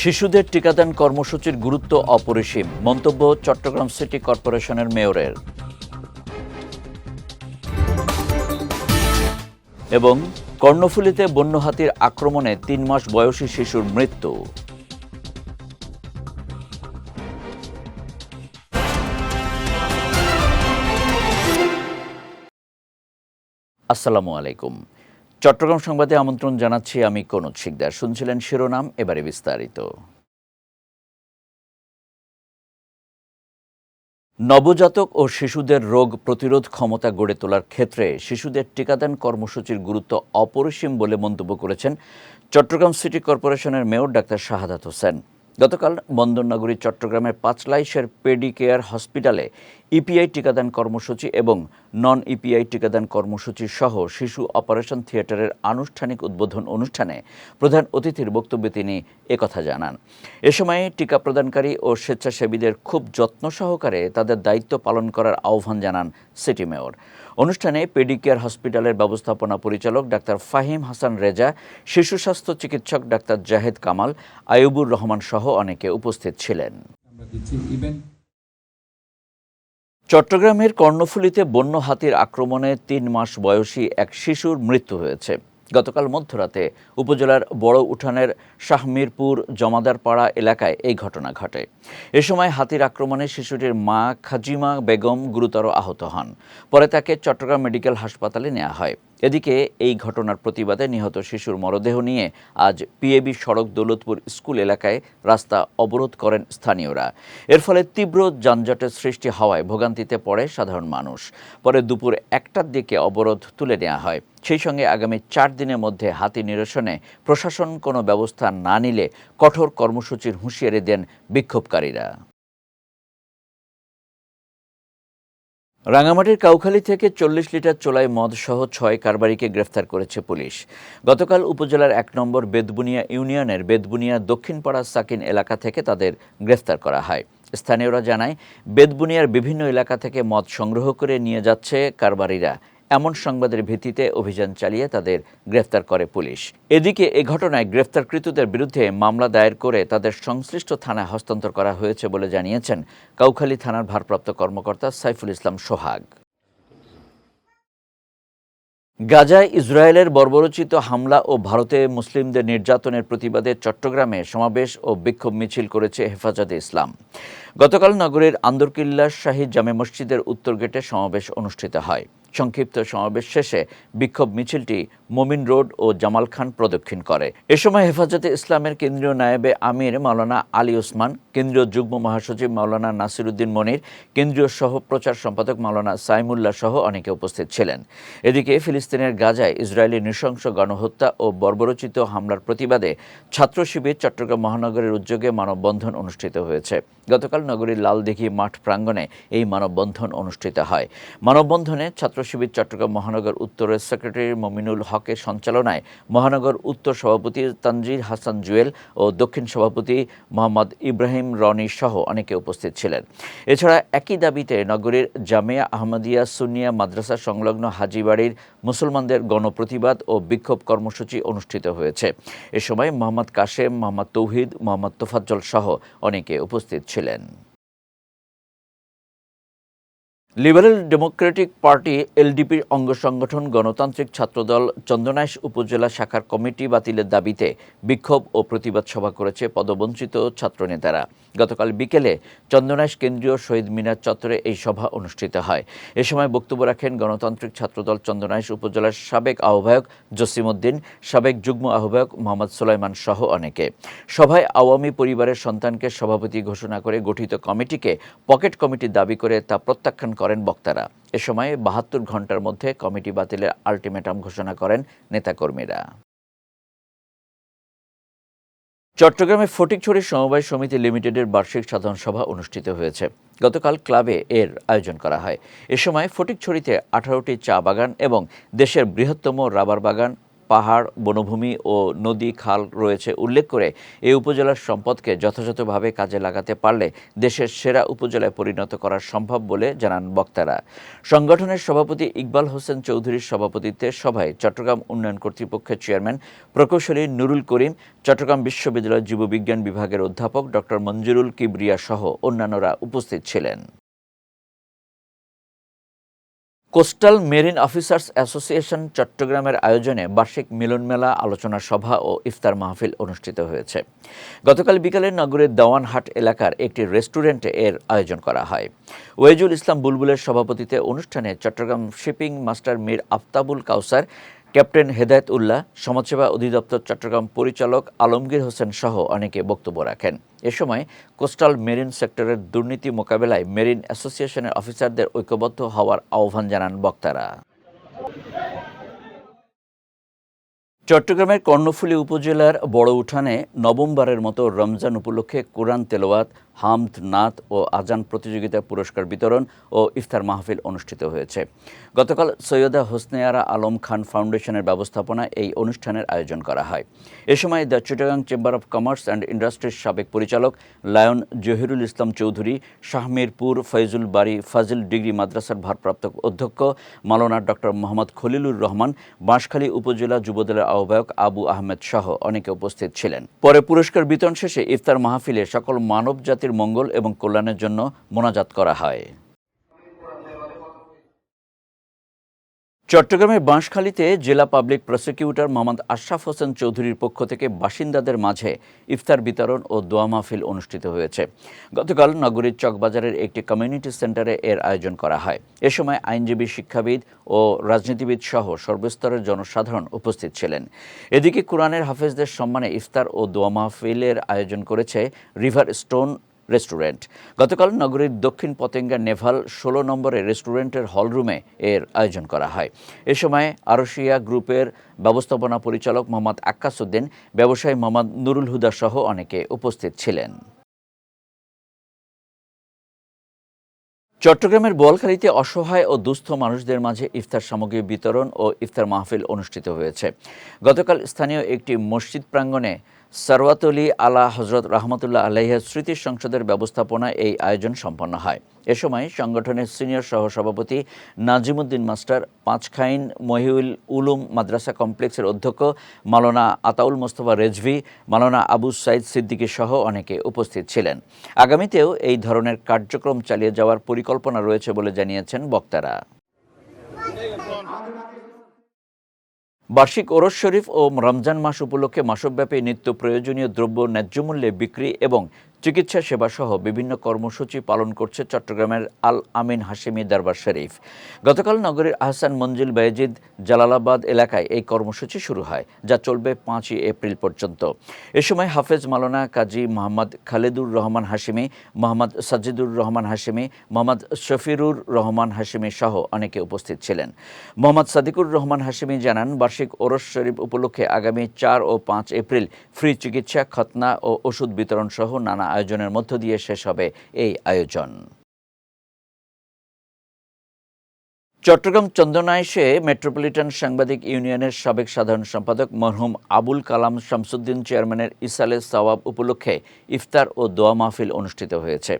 শিশুদের টিকাদান কর্মসূচির গুরুত্ব অপরিসীম। মন্তব্য চট্টগ্রাম সিটি কর্পোরেশনের মেয়রের। এবং কর্ণফুলীতে বন্য হাতির আক্রমণে তিন মাস বয়সী শিশুর মৃত্যু। আসসালামু আলাইকুম। চট্টগ্রাম সংবাদে আমন্ত্রণ জানাচ্ছি আমি কনক শিকদার। শুনছিলেন শিরোনাম, এবারে বিস্তারিত। নবজাতক ও শিশুদের রোগ প্রতিরোধ ক্ষমতা গড়ে তোলার ক্ষেত্রে শিশুদের টিকাদান কর্মসূচির গুরুত্ব অপরিসীম বলে মন্তব্য করেছেন চট্টগ্রাম সিটি কর্পোরেশনের মেয়র ডাক্তার শাহাদাত হোসেন। গতকাল বন্দরনগরী, চট্টগ্রামের পাঁচলাইশের পেডি কেয়ার হসপিটালে ইপিআই টিকাদান কর্মসূচি এবং নন ইপিআই টিকাদান কর্মসূচি সহ শিশু অপারেশন থিয়েটারের আনুষ্ঠানিক উদ্বোধন অনুষ্ঠানে প্রধান অতিথির বক্তব্যে তিনি একথা জানান। এ সময় টিকা প্রদানকারী ও স্বেচ্ছাসেবীদের খুব যত্ন সহকারে তাদের দায়িত্ব পালন করার আহ্বান জানান সিটি মেয়র। অনুষ্ঠানে পেডিকেয়ার হসপিটালের ব্যবস্থাপনা পরিচালক ডাক্তার ফাহিম হাসান রেজা, শিশু স্বাস্থ্য চিকিৎসক ডাক্তার জাহেদ কামাল আয়ুবুর রহমান সহ অনেকে উপস্থিত ছিলেন। চট্টগ্রামের কর্ণফুলিতে বন্য হাতির আক্রমণে তিন মাস বয়সী এক শিশুর মৃত্যু হয়েছে। গতকাল মধ্যরাতে উপজেলার বড় উঠানের শাহমিরপুর জমাদারপাড়া এলাকায় এই ঘটনা ঘটে। এ সময় হাতির আক্রমণে শিশুটির মা খাজিমা বেগম গুরুতর আহত হন। পরে তাকে চট্টগ্রাম মেডিকেল হাসপাতালে নেওয়া হয়। এদিকে এই ঘটনার প্রতিবাদে নিহত শিশুর মরদেহ নিয়ে আজ পিএবি সড়ক দৌলতপুর স্কুল এলাকায় রাস্তা অবরোধ করেন স্থানীয়রা। এর ফলে তীব্র যানজটের সৃষ্টি হওয়ায় ভোগান্তিতে পড়ে সাধারণ মানুষ। পরে দুপুর একটার দিকে অবরোধ তুলে নেওয়া হয়। সেই সঙ্গে আগামী চার দিনের মধ্যে হাতি নিরসনে প্রশাসন কোনো ব্যবস্থা না নিলে কঠোর কর্মসূচির হুঁশিয়ারি দেন বিক্ষোভকারীরা। রাঙামাটির কাউখালী থেকে চল্লিশ লিটার চোলাই মদ সহ ছয় কারবারিকে গ্রেফতার করেছে পুলিশ। গতকাল উপজেলার এক নম্বর বেদবুনিয়া ইউনিয়নের বেদবুনিয়া দক্ষিণপাড়া সাকিন এলাকা থেকে তাদের গ্রেফতার করা হয়। স্থানীয়রা জানায় বেদবুনিয়ার বিভিন্ন এলাকা থেকে মদ সংগ্রহ করে নিয়ে যাচ্ছে কারবারিরা। এমন সংবাদের ভিত্তিতে অভিযান চালিয়ে তাদের গ্রেফতার করে পুলিশ। এদিকে এ ঘটনায় গ্রেফতারকৃতদের বিরুদ্ধে মামলা দায়ের করে তাদের সংশ্লিষ্ট থানায় হস্তান্তর করা হয়েছে বলে জানিয়েছেন কাউখালী থানার ভারপ্রাপ্ত কর্মকর্তা সাইফুল ইসলাম সোহাগ। গাজায় ইসরায়েলের বর্বরচিত হামলা ও ভারতে মুসলিমদের নির্যাতনের প্রতিবাদে চট্টগ্রামে সমাবেশ ও বিক্ষোভ মিছিল করেছে হেফাজতে ইসলাম। গতকাল নগরীর আন্দরকিল্লা শাহী জামে মসজিদের উত্তর গেটে সমাবেশ অনুষ্ঠিত হয়। সংক্ষিপ্ত সমাবেশ শেষে বিক্ষোভ মিছিলটি মোমিন রোড ও জামাল খান প্রদক্ষিণ করে। এ সময় হেফাজতে ইসলামের কেন্দ্রীয় নায়েবে আমির মাওলানা আলী ওসমান, কেন্দ্রীয় যুগ্ম মহাসচিব মাওলানা নাসিরুদ্দিন মনির, কেন্দ্রীয় সহ প্রচার সম্পাদক মাওলানা সাইমুল্লাহ সহ অনেকে উপস্থিত ছিলেন। এদিকে ফিলিস্তিনের গাজায় ইসরায়েলি নৃশংস গণহত্যা ও বর্বরচিত হামলার প্রতিবাদে ছাত্র শিবির চট্টগ্রাম মহানগরের উদ্যোগে মানববন্ধন অনুষ্ঠিত হয়েছে। গতকাল নগরীর লালদিঘি মাঠ প্রাঙ্গণে এই মানববন্ধন অনুষ্ঠিত হয়। মানববন্ধনে ছাত্র শিবির চট্টগ্রাম মহানগর উত্তরের সেক্রেটারি মমিনুল হকের সঞ্চালনায় মহানগর উত্তর সভাপতি তানজির হাসান জুয়েল ও দক্ষিণ সভাপতি মোহাম্মদ ইব্রাহিম রনি সহ অনেকে উপস্থিত ছিলেন। এছাড়া একই দাবিতে নগরীর জামিয়া আহমদিয়া সুনিয়া মাদ্রাসা সংলগ্ন হাজিবাড়ির মুসলমানদের গণপ্রতিবাদ ও বিক্ষোভ কর্মসূচি অনুষ্ঠিত হয়েছে। এ সময় মোহাম্মদ কাশেম, মোহাম্মদ তৌহিদ, মোহাম্মদ তোফাজ্জল সহ অনেকে উপস্থিত ছিলেন। লিবারেল ডেমোক্রেটিক পার্টি এলডিপির অঙ্গ সংগঠন গণতান্ত্রিক ছাত্রদল চন্দনাইশ উপজেলা শাখার কমিটি বাতিলের দাবিতে বিক্ষোভ ও প্রতিবাদ সভা করেছে পদবঞ্চিত ছাত্রনেতারা। গতকাল বিকেলে চন্দনাইশ কেন্দ্রীয় শহীদ মিনার চত্বরে এই সভা অনুষ্ঠিত হয়। এ সময় বক্তব্য রাখেন গণতান্ত্রিক ছাত্রদল চন্দনাইশ উপজেলার সাবেক আহ্বায়ক জসিমউদ্দিন সাবেক যুগ্ম আহ্বায়ক মোহাম্মদ সুলাইমান সহ অনেকে। সভায় আওয়ামী পরিবারের সন্তানকে সভাপতি ঘোষণা করে গঠিত কমিটিকে পকেট কমিটি দাবি করে তা প্রত্যাখ্যান করেন বক্তারা। এ সময় বাহাত্তর ঘণ্টার মধ্যে কমিটি বাতিলের আলটিমেটাম ঘোষণা করেন নেতাকর্মীরা। চট্টগ্রামে ফটিকছড়ি সমবায় সমিতি লিমিটেডের বার্ষিক সাধারণ সভা অনুষ্ঠিত হয়েছে। গতকাল ক্লাবে এর আয়োজন করা হয়। এ সময় ফটিকছড়িতে আঠারোটি চা বাগান এবং দেশের বৃহত্তম রাবার বাগান পাহাড়, বনভূমি ও নদী খাল রয়েছে। উল্লেখ করে এই উপজেলার সম্পদকে যথাযথভাবে কাজে লাগাতে পারলে দেশের সেরা উপজেলায় পরিণত করা সম্ভব বলে জানান বক্তারা। সংগঠনের সভাপতি ইকবাল হোসেন চৌধুরীর সভাপতিত্বে সভায় চট্টগ্রাম উন্নয়ন কর্তৃপক্ষের চেয়ারম্যান প্রকৌশলী নুরুল করিম, চট্টগ্রাম বিশ্ববিদ্যালয়ের জীববিজ্ঞান বিভাগের অধ্যাপক ডক্টর মঞ্জুরুল কিবরিয়া সহ অন্যান্যরা উপস্থিত ছিলেন। কোস্টাল মেরিন অফিসার্স অ্যাসোসিয়েশন চট্টগ্রামের আয়োজনে বার্ষিক মিলন মেলা, আলোচনা সভা ও ইফতার মাহফিল অনুষ্ঠিত হয়েছে। গতকাল বিকালে নগরের দাওয়ানহাট এলাকার একটি রেস্টুরেন্টে এর আয়োজন করা হয়। ওয়েজুল ইসলাম বুলবুলের সভাপতিতে অনুষ্ঠানে Chattogram shipping master Mir Aftabul Kausar captain Hedayet Ullah, সমাজসেবা অধিদপ্তর চট্টগ্রাম পরিচালক আলমগীর হোসেন সহ অনেকে বক্তব্য রাখেন। এ সময় কোস্টাল মেরিন সেক্টরের দুর্নীতি মোকাবেলায় মেরিন অ্যাসোসিয়েশনের অফিসারদের ঐক্যবদ্ধ হওয়ার আহ্বান জানান বক্তারা। চট্টগ্রামের কর্ণফুলী উপজেলার বড় উঠানে নবমবারের মতো রমজান উপলক্ষে কোরআন তেলাওয়াত হামদ নাত ও আজান প্রতিযোগিতা পুরস্কার বিতরণ ও ইফতার মাহফিল অনুষ্ঠিত হয়েছে। গতকাল সৈয়দা হোসনেয়ারা আলম খান ফাউন্ডেশনের ব্যবস্থাপনা এই অনুষ্ঠানের আয়োজন করা হয়। এ সময় the Chittagong chamber of commerce and ইন্ডাস্ট্রির সাবেক পরিচালক লায়ন জহিরুল ইসলাম চৌধুরী, শাহমিরপুর ফৈজুল বাড়ি ফাজিল ডিগ্রি মাদ্রাসার ভারপ্রাপ্ত অধ্যক্ষ মালনা ডক্টর মোহাম্মদ খলিলুর রহমান, বাঁশখালী উপজেলা যুবদলের আহ্বায়ক আবু আহমেদ সহ অনেকে উপস্থিত ছিলেন। পরে পুরস্কার বিতরণ শেষে ইফতার মাহফিলে সকল মানব জাতির মঙ্গল এবং কল্যাণের জন্য মোনাজাত করা হয়। চট্টগ্রামের বাঁশখালীতে জেলা পাবলিক প্রসিকিউটর মোহাম্মদ আশরাফ হোসেন চৌধুরীর পক্ষ থেকে বাসিন্দাদের মাঝে ইফতার বিতরণ ও দোয়া মাহফিল অনুষ্ঠিত হয়েছে। গতকাল নগরীর চকবাজারের একটি কমিউনিটি সেন্টারে এর আয়োজন করা হয়। এ সময় আইনজীবী, শিক্ষাবিদ ও রাজনীতিবিদ সহ সর্বস্তরের জনসাধারণ উপস্থিত ছিলেন। এদিকে কোরআনের হাফেজদের সম্মানে ইফতার ও দোয়া মাহফিলের আয়োজন করেছে রিভার স্টোন রেস্টুরেন্ট। গতকাল নগরীর দক্ষিণ পতেঙ্গা নেভাল ষোলো নম্বরের রেস্টুরেন্টের হলরুমে এর আয়োজন করা হয়। এ সময় আরশিয়া গ্রুপের ব্যবস্থাপনা পরিচালক মোহাম্মদ আক্কাসুদ্দিন ব্যবসায়ী মোহাম্মদ নুরুল হুদা সহ অনেকে উপস্থিত ছিলেন। চট্টগ্রামের বোয়ালখালীতে অসহায় ও দুস্থ মানুষদের মাঝে ইফতার সামগ্রী বিতরণ ও ইফতার মাহফিল অনুষ্ঠিত হয়েছে। গতকাল স্থানীয় একটি মসজিদ প্রাঙ্গণে সরওয়াতলি আলা হজরত রহমতুল্লাহ আলাইহের স্মৃতি সংসদের ব্যবস্থাপনায় এই আয়োজন সম্পন্ন হয়। এ সময় সংগঠনের সিনিয়র সহসভাপতি নাজিমুদ্দিন মাস্টার, পাঁচখাইন মহিউল উলুম মাদ্রাসা কমপ্লেক্সের অধ্যক্ষ মালানা আতাউল মোস্তফা রেজভি, মালানা আবু সাইদ সিদ্দিকী সহ অনেকে উপস্থিত ছিলেন। আগামীতেও এই ধরনের কার্যক্রম চালিয়ে যাওয়ার পরিকল্পনা রয়েছে বলে জানিয়েছেন বক্তারা। বার্ষিক ওরস শরীফ ও রমজান মাস উপলক্ষে মাসব্যাপী নিত্য প্রয়োজনীয় দ্রব্য ন্যায্যমূল্যে বিক্রি এবং চিকিৎসা সেবাসহ বিভিন্ন কর্মসূচি পালন করছে চট্টগ্রামের আল আমিন হাশেমি দরবার শরীফ। গতকাল নগরীর আহসান মঞ্জিল বায়েজিদ জালালাবাদ এলাকায় এই কর্মসূচি শুরু হয়, যা চলবে পাঁচই এপ্রিল পর্যন্ত। এ সময় হাফেজ মালানা কাজী মোহাম্মদ খালেদুর রহমান হাশেমি, মোহাম্মদ সাজিদুর রহমান হাশেমি, মোহাম্মদ শফিরুর রহমান হাশেমি সহ অনেকে উপস্থিত ছিলেন। মোহাম্মদ সাদিকুর রহমান হাশেমি জানান, বার্ষিক ওরস শরীফ উপলক্ষে আগামী চার ও পাঁচ এপ্রিল ফ্রি চিকিৎসা খতনা ও ওষুধ বিতরণ সহ নানা আয়োজনের মধ্য দিয়ে শেষ হবে এই আয়োজন। চট্টগ্রাম চন্দনাইশে মেট্রোপলিটন সাংবাদিক ইউনিয়নের সাবেক সাধারণ সম্পাদক মরহুম আবুল কালাম শামসুদ্দিন চেয়ারম্যানের ইসালে সওয়াব উপলক্ষে ইফতার ও দোয়া মাহফিল অনুষ্ঠিত হয়েছে।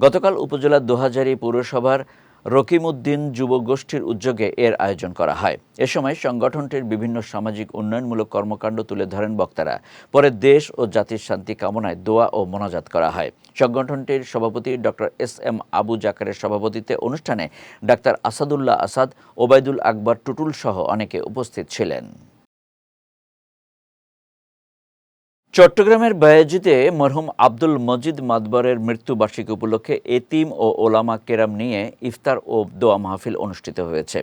গতকাল উপজেলার দোহাজারি পৌরসভার রকিমউদ্দিন যুব গোষ্ঠীর উদ্যোগে এর আয়োজন করা হয়। এ সময় সংগঠনটির বিভিন্ন সামাজিক উন্নয়নমূলক কর্মকাণ্ড তুলে ধরেন বক্তারা। পরে দেশ ও জাতির শান্তি কামনায় দোয়া ও মোনাজাত করা হয়। সংগঠনটির সভাপতি ডক্টর এস এম আবু জাকারের সভাপতিত্বে অনুষ্ঠানে ডাক্তার আসাদুল্লাহ আসাদ, ওবায়দুল আকবর টুটুল সহ অনেকে উপস্থিত ছিলেন। চট্টগ্রামের বায়াজিতে মরহুম আব্দুল মজিদ মাদবরের মৃত্যুবার্ষিকী উপলক্ষে এতিম ও ওলামা কেরাম নিয়ে ইফতার ও দোয়া মাহফিল অনুষ্ঠিত হয়েছে।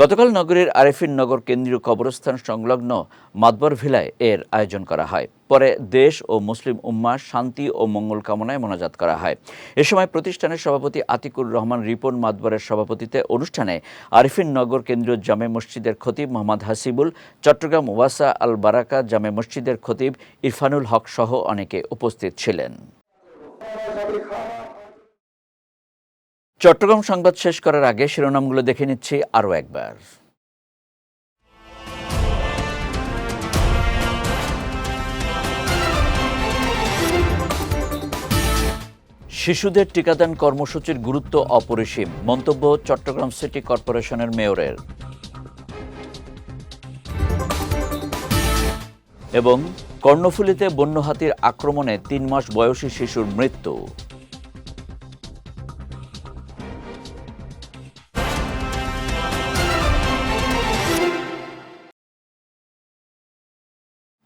গতকাল নগরীর আরেফিন নগর কেন্দ্রীয় কবরস্থান সংলগ্ন মাদবর ভিলায় এর আয়োজন করা হয়। পরে দেশ ও মুসলিম উম্মা শান্তি ও মঙ্গল কামনায় মোনাজাত করা হয়। এ সময় প্রতিষ্ঠানের সভাপতি আতিকুর রহমান রিপন মাদবরের সভাপতিত্বে অনুষ্ঠানে আরিফিন নগর কেন্দ্রীয় জামে মসজিদের খতিব মোহাম্মদ হাসিবুল, চট্টগ্রাম ওয়াসা আল বারাকা জামে মসজিদের খতিব ইরফানুল হক সহ অনেকে উপস্থিত ছিলেন। চট্টগ্রাম সংবাদ শেষ করার আগে শিরোনামগুলো দেখে নিচ্ছি আরও একবার। শিশুদের টিকাদান কর্মসূচির গুরুত্ব অপরিসীম। মন্তব্য চট্টগ্রাম সিটি কর্পোরেশনের মেয়রের। এবং কর্ণফুলীতে বন্য হাতির আক্রমণে তিন মাস বয়সী শিশুর মৃত্যু।